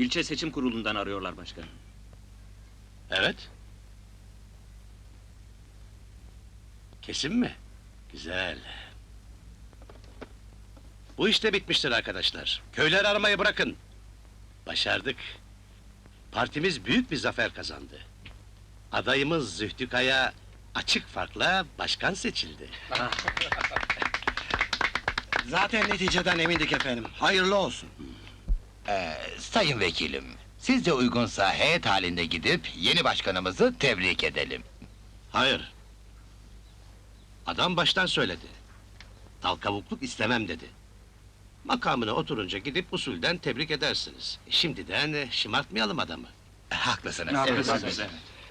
İlçe seçim kurulundan arıyorlar başkanım. Evet. Kesin mi? Güzel. Bu işte bitmiştir arkadaşlar. Köyleri aramayı bırakın. Başardık. Partimiz büyük bir zafer kazandı. Adayımız Zühtü Kaya açık farkla başkan seçildi. Zaten neticeden emindik efendim. Hayırlı olsun. Ee, sayın vekilim, sizce uygunsa heyet halinde gidip yeni başkanımızı tebrik edelim. Hayır. Adam baştan söyledi. Dal kavukluk istemem dedi. Makamına oturunca gidip usulden tebrik edersiniz. Şimdiden eh, şımartmayalım adamı. Haklısınız.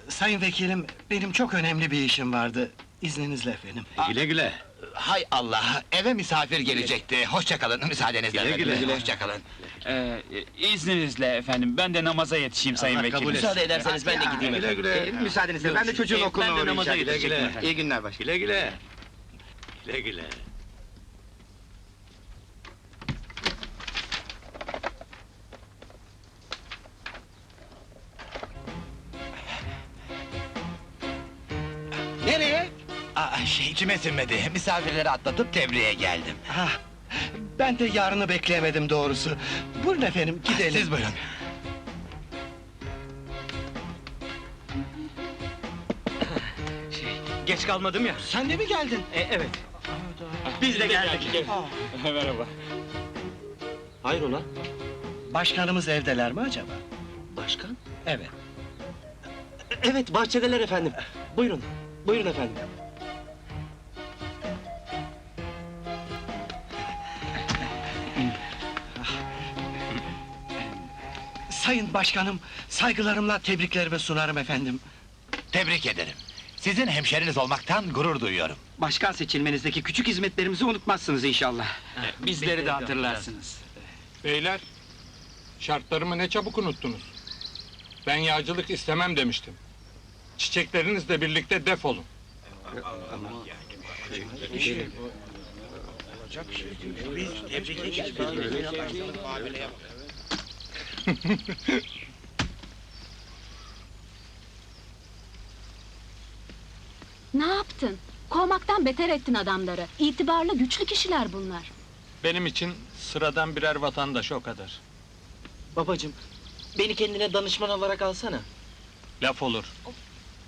Sayın vekilim, benim çok önemli bir işim vardı. İzninizle efendim. Güle güle. Hay Allah, eve misafir gelecekti. Hoşça kalın, müsaadenizle. Güle güle. efendim. Hoşça kalın. Ee, izninizle efendim, ben de namaza yetişeyim sayın Allah vekilim. kabul etsin. Müsaade ederseniz ben de gideyim Güle efendim. güle. Ee, Müsaadenizle ben de çocuğun okuluna ben de namaza uğrayacağım. yetişecektim güle. efendim. İyi günler başkanım. Güle güle. Güle güle. Şey içime sinmedi. Misafirleri atlatıp tebriğe geldim. Ha, ben de yarını bekleyemedim doğrusu. Buyurun efendim, gidelim. Siz buyurun. Geç kalmadım ya. Sen de mi geldin? E, evet. Biz de geldik. Merhaba. Hayrola? Başkanımız evdeler mi acaba? Başkan? Evet. Evet, bahçedeler efendim. Buyurun, buyurun efendim. Sayın başkanım, saygılarımla tebriklerimi sunarım efendim. Tebrik ederim. Sizin hemşeriniz olmaktan gurur duyuyorum. Başkan seçilmenizdeki küçük hizmetlerimizi unutmazsınız inşallah. Bizleri de hatırlarsınız. Beyler, şartlarımı ne çabuk unuttunuz. Ben yağcılık istemem demiştim. Çiçeklerinizle birlikte defolun. Ne yaptın? Kovmaktan beter ettin adamları. İtibarlı, güçlü kişiler bunlar. Benim için sıradan birer vatandaş o kadar. Babacım, beni kendine danışman olarak alsana. Laf olur.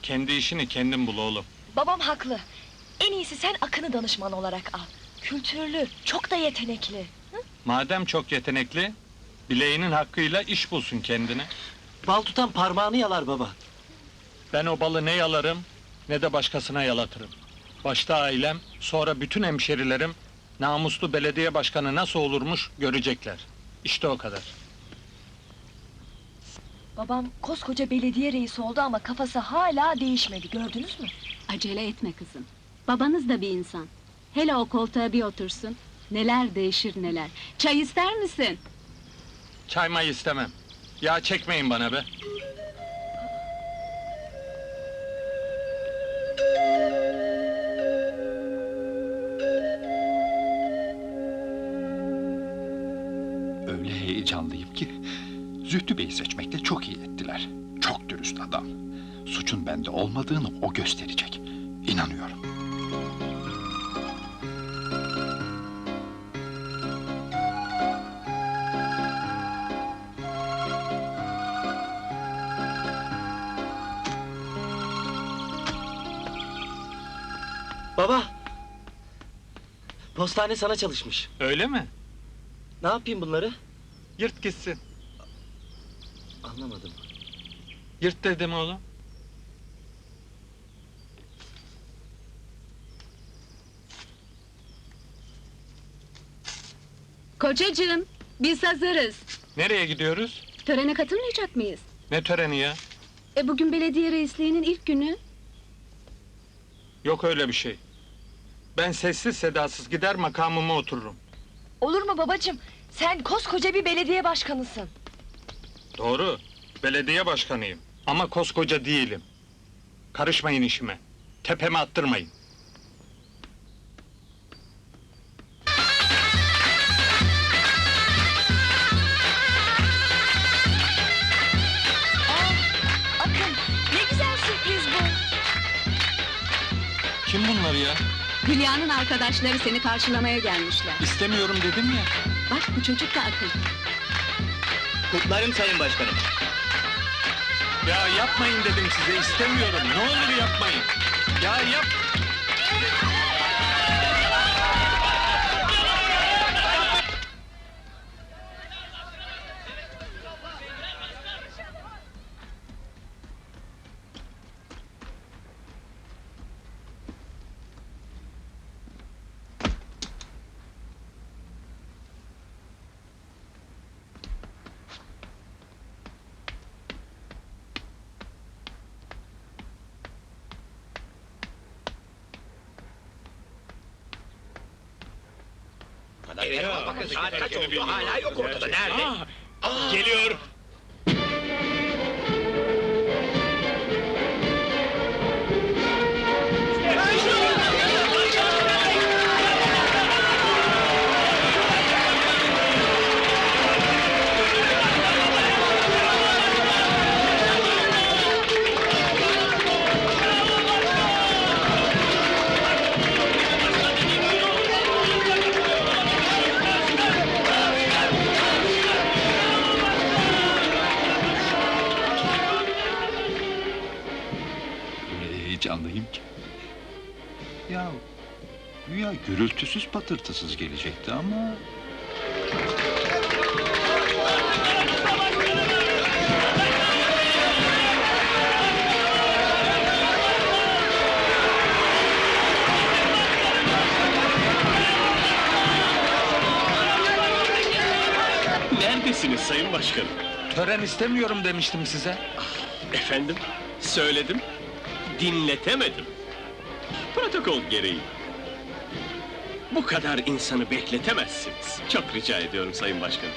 Kendi işini kendin bul oğlum. Babam haklı. En iyisi sen Akın'ı danışman olarak al. Kültürlü, çok da yetenekli. Madem çok yetenekli, bileğinin hakkıyla iş bulsun kendine. Bal tutan parmağını yalar baba. Ben o balı ne yalarım, ne de başkasına yalatırım. Başta ailem, sonra bütün hemşerilerim, namuslu belediye başkanı nasıl olurmuş görecekler. İşte o kadar. Babam koskoca belediye reisi oldu ama kafası hala değişmedi. Gördünüz mü? Acele etme kızım. Babanız da bir insan. Hele o koltuğa bir otursun. Neler değişir neler. Çay ister misin? Çay may istemem. Yağ çekmeyin bana be. Öyle heyecanlıyım ki Zühtü Bey'i seçmekte çok iyi ettiler. Çok dürüst adam. Suçun bende olmadığını o gösterecek. İnanıyorum. Baba! Postane sana çalışmış. Öyle mi? Ne yapayım bunları? Yırt gitsin. Anlamadım. Yırt dedim oğlum. Kocacığım, biz hazırız. Nereye gidiyoruz? Törene katılmayacak mıyız? Ne töreni ya? E bugün belediye reisliğinin ilk günü. Yok öyle bir şey. Ben sessiz sedasız gider makamıma otururum. Olur mu babacığım? Sen koskoca bir belediye başkanısın. Doğru, belediye başkanıyım. Ama koskoca değilim. Karışmayın işime. Tepeme attırmayın. Kim bunlar ya? Hülya'nın arkadaşları seni karşılamaya gelmişler. İstemiyorum dedim ya. Bak bu çocuk da akıl. Kutlarım Sayın Başkanım. Ya yapmayın dedim size istemiyorum. Ne olur yapmayın. Ya yap. Geliyor. Heyecanlıyım ki. Ya güya gürültüsüz patırtısız gelecekti ama... Neredesiniz Sayın Başkanım? Tören istemiyorum demiştim size. Efendim, söyledim, dinletemedim. Protokol gereği. Bu kadar insanı bekletemezsiniz. Çok rica ediyorum Sayın Başkanım.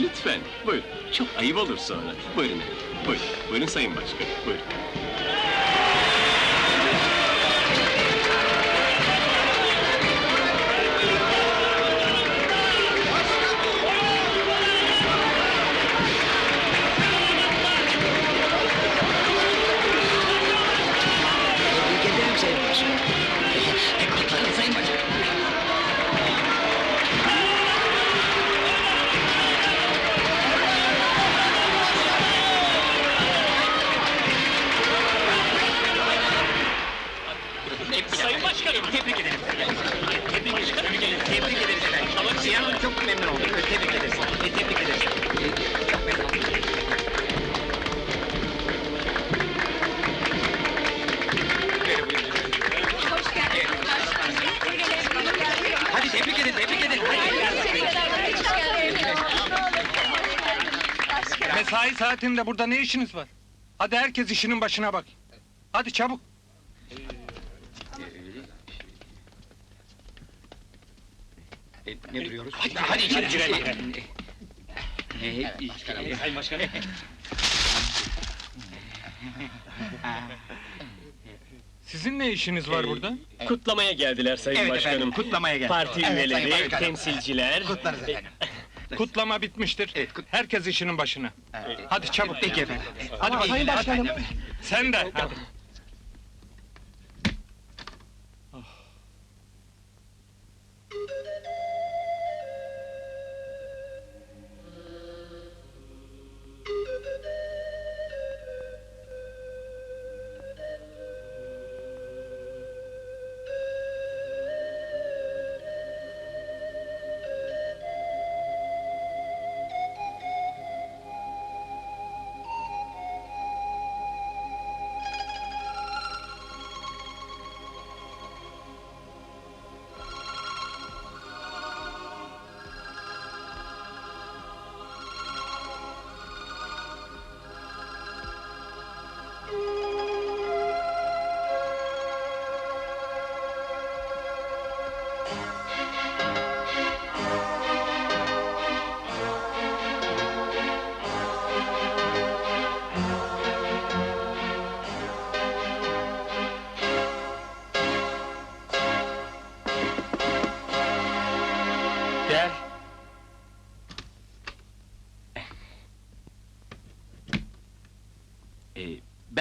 Lütfen, buyurun. Çok ayıp olur sonra. Buyurun, buyurun. Buyurun Sayın Başkanım, buyurun. Mesai saatinde burada ne işiniz var? Hadi herkes işinin başına bak. Hadi çabuk. E, Ne duruyoruz? Hadi, hadi içeri girelim. Sayın Başkanım. Sizin ne işiniz var burada? kutlamaya geldiler Sayın Evet Başkanım. efendim, kutlamaya geldik. Parti Evet, Sayın üyeleri, Başkanım. temsilciler... Kutlarız efendim. Kutlama bitmiştir. Evet, kut- Herkes işinin başına. Hadi çabuk. Peki efendim. Hadi. Sayın Başkanım. Sen de.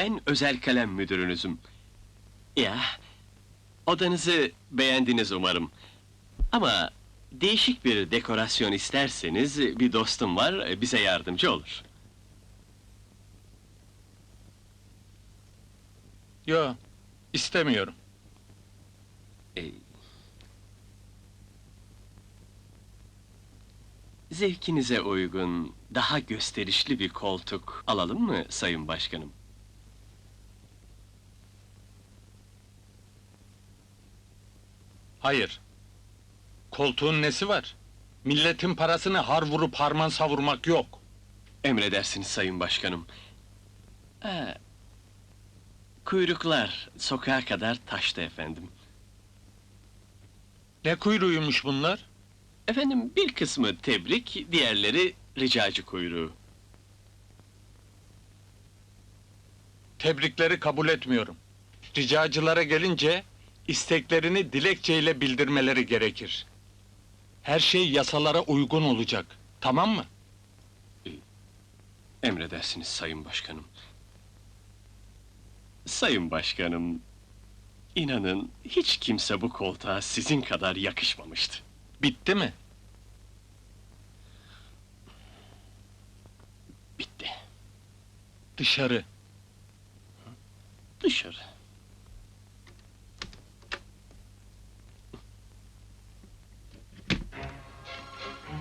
Ben özel kalem müdürünüzüm. Ya, Odanızı beğendiniz umarım. Ama değişik bir dekorasyon isterseniz bir dostum var, bize yardımcı olur. Yo, istemiyorum. Ee, Zevkinize uygun, daha gösterişli bir koltuk alalım mı Sayın Başkanım? Hayır. Koltuğun nesi var? Milletin parasını har vurup harman savurmak yok. Emredersiniz Sayın Başkanım. Ee, kuyruklar sokağa kadar taştı efendim. Ne kuyruğuymuş bunlar? Efendim bir kısmı tebrik, diğerleri ricacı kuyruğu. Tebrikleri kabul etmiyorum. Ricacılara gelince isteklerini dilekçeyle bildirmeleri gerekir. Her şey yasalara uygun olacak. Tamam mı? Emredersiniz Sayın Başkanım. Sayın Başkanım, inanın hiç kimse bu koltuğa sizin kadar yakışmamıştı. Bitti mi? Bitti. Dışarı. Dışarı.